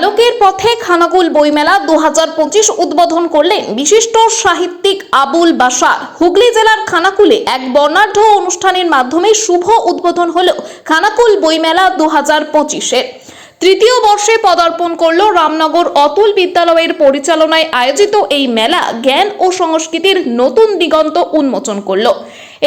আলোকের পথে খানাকুল বইমেলা দু হাজার পঁচিশ উদ্বোধন করলেন বিশিষ্ট সাহিত্যিক আবুল বাসার হুগলি জেলার খানাকুলে এক বর্ণাঢ্য অনুষ্ঠানের মাধ্যমে শুভ উদ্বোধন হল খানাকুল বইমেলা দু হাজার পঁচিশের। তৃতীয় বর্ষে পদার্পণ করল রামনগর অতুল বিদ্যালয়ের পরিচালনায় আয়োজিত এই মেলা জ্ঞান ও সংস্কৃতির নতুন দিগন্ত উন্মোচন করল।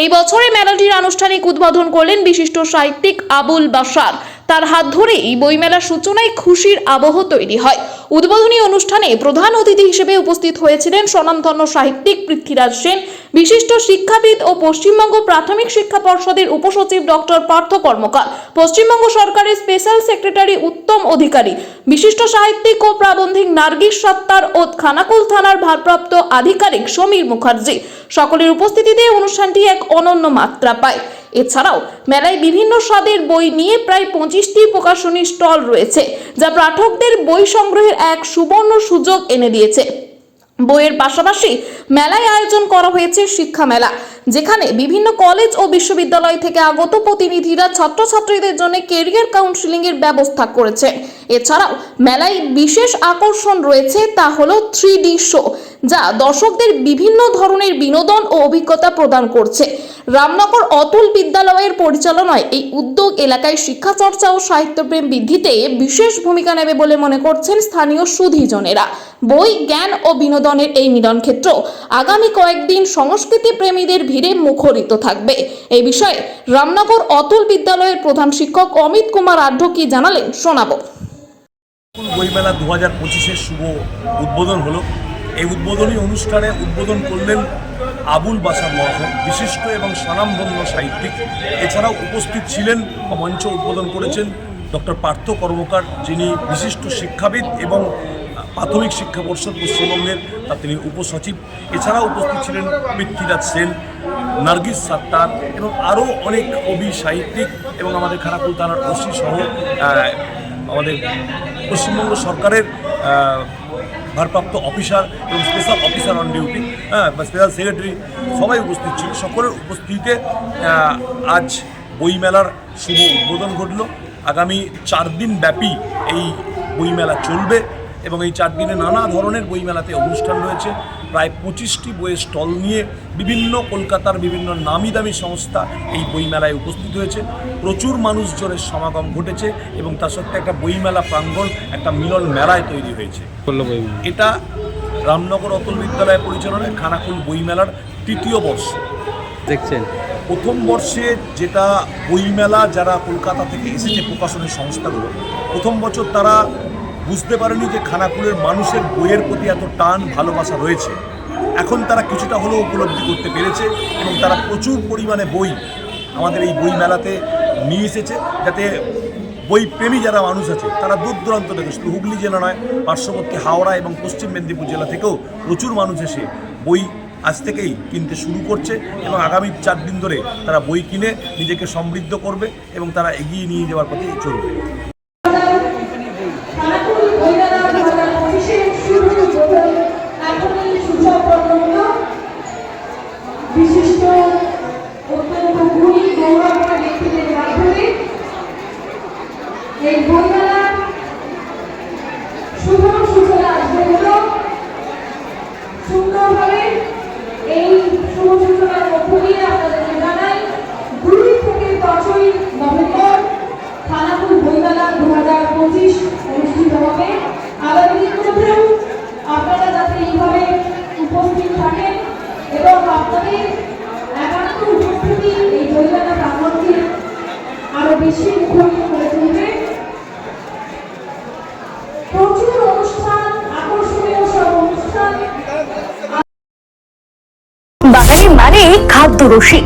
এই বছরে মেলাটির আনুষ্ঠানিক উদ্বোধন করলেন বিশিষ্ট সাহিত্যিক আবুল বাসার তার হাত ধরে এই বইমেলার সূচনায় খুশির আবহ তৈরি হয়। উদ্বোধনী অনুষ্ঠানে প্রধান অতিথি হিসেবে উপস্থিত হয়েছিলেন স্বনামধন্য সাহিত্যিক পৃথ্বীরাজ সেন, বিশিষ্ট শিক্ষাবিদ ও পশ্চিমবঙ্গ প্রাথমিক শিক্ষা পর্ষদের উপসচিব ডক্টর পার্থ কর্মকার, পশ্চিমবঙ্গ সরকারের স্পেশাল সেক্রেটারি উত্তম অধিকারী, বিশিষ্ট সাহিত্যিক ও প্রাবন্ধিক নার্গিস সত্তার ও খানাকুল থানার ভারপ্রাপ্ত আধিকারিক সমীর মুখার্জি। সকলের উপস্থিতিতে অনুষ্ঠানটি এক অনন্য মাত্রা পায়। এছাড়াও মেলায় বিভিন্ন স্বাদের বই নিয়ে প্রায় পঁচিশটি প্রকাশনী স্টল রয়েছে, যা পাঠকদের বই সংগ্রহের এক সুবর্ণ সুযোগ এনে দিয়েছে। বইয়ের পাশাপাশি মেলায় আয়োজন করা হয়েছে শিক্ষা মেলা, যেখানে বিভিন্ন কলেজ ও বিশ্ববিদ্যালয় থেকে আগত প্রতিনিধিরা ছাত্রছাত্রীদের জন্য কেরিয়ার কাউন্সিলিং এর ব্যবস্থা করেছে। এছাড়াও মেলায় বিশেষ আকর্ষণ রয়েছে তা হলো থ্রি শো যা দর্শকদের বিভিন্ন ধরনের বিনোদন ও অভিজ্ঞতা প্রদান করছে। রামনগর অতুল বিদ্যালয়ের পরিচালনায় এই উদ্যোগ এলাকায় শিক্ষা চর্চা ও সাহিত্যপ্রেম বৃদ্ধিতে বিশেষ ভূমিকা নেবে বলে মনে করছেন স্থানীয় সুধীজনেরা। বই, জ্ঞান ও বিনোদনের এই মিলন ক্ষেত্র আগামী কয়েকদিন সংস্কৃতি প্রেমীদের ভিড়ে মুখরিত থাকবে। এই বিষয়ে রামনগর অতুল বিদ্যালয়ের প্রধান শিক্ষক অমিত কুমার আঢ্য কি জানালেন শোনাবো। বইমেলা দু হাজার পঁচিশের শুভ উদ্বোধন হলো। এই উদ্বোধনী অনুষ্ঠানে উদ্বোধন করলেন আবুল বাসার মহাশয়, বিশিষ্ট এবং স্বনামধন্য সাহিত্যিক। এছাড়াও উপস্থিত ছিলেন মঞ্চ উদ্বোধন করেছেন ডক্টর পার্থ কর্মকার, যিনি বিশিষ্ট শিক্ষাবিদ এবং প্রাথমিক শিক্ষা পর্ষদ পশ্চিমবঙ্গের, তার তিনি উপসচিব। এছাড়াও উপস্থিত ছিলেন পৃথ্বীরাজ সেন, নার্গিস সাত্তার এবং আরও অনেক কবি সাহিত্যিক এবং আমাদের খারাপুল থানার ওসি সহ আমাদের পশ্চিমবঙ্গ সরকারের ভারপ্রাপ্ত অফিসার এবং স্পেশাল অফিসার অন ডিউটি হ্যাঁ স্পেশাল সেক্রেটারি সবাই উপস্থিত ছিল। সকলের উপস্থিতিতে আজ বইমেলার শুভ উদ্বোধন ঘটল। আগামী চার দিন ব্যাপী এই বইমেলা চলবে। এবং এই চার দিনে নানা ধরনের বইমেলাতে অনুষ্ঠান রয়েছে। প্রায় পঁচিশটি বইয়ের স্টল নিয়ে বিভিন্ন কলকাতার বিভিন্ন নামি দামি সংস্থা এই বইমেলায় উপস্থিত হয়েছে। প্রচুর মানুষজনের সমাগম ঘটেছে এবং তার সত্ত্বে একটা বইমেলা প্রাঙ্গণ একটা মিলন মেলায় তৈরি হয়েছে। এটা রামনগর অতুল বিদ্যালয় পরিচালনায় খানাকুল বইমেলার তৃতীয় বর্ষ। দেখছেন। প্রথম বর্ষে যেটা বইমেলা যারা কলকাতা থেকে এসেছে প্রকাশনের সংস্থাগুলো প্রথম বছর তারা বুঝতে পারেনি যে খানাকুলের মানুষের বইয়ের প্রতি এত টান ভালোবাসা রয়েছে। এখন তারা কিছুটা হলেও উপলব্ধি করতে পেরেছে এবং তারা প্রচুর পরিমাণে বই আমাদের এই বই মেলাতে নিয়ে এসেছে যাতে বই প্রেমী যারা মানুষ আছে, তারা দূর দূরান্ত থেকে, শুধু হুগলি জেলা নয়, পার্শ্ববর্তী হাওড়া এবং পশ্চিম মেদিনীপুর জেলা থেকেও প্রচুর মানুষ এসে বই আজ থেকেই কিনতে শুরু করছে এবং আগামী চার দিন ধরে তারা বই কিনে নিজেকে সমৃদ্ধ করবে এবং তারা এগিয়ে নিয়ে যাওয়ার পথে চলবে। এই বইমেলার শুভ সূচনা আজকে হলো সুন্দরভাবে এই শুভ সূচনার মধ্য দিয়ে আপনাদেরকে জানাই দুই থেকে পাঁচই নভেম্বর খানাকুল বইমেলা দু হাজার পঁচিশ অনুষ্ঠিত হবে আগামী দিনগুলোতেও আপনারা যাতে এইভাবে উপস্থিত থাকেন এবং আপনাদের একান্ত উপস্থিতি এই বইমেলা প্রাঙ্গণকে আরও বেশি মুখরিত করে তুলবে প্রচুর অনুষ্ঠান আকর্ষণীয় সব অনুষ্ঠান মানে খাদ্য রসিক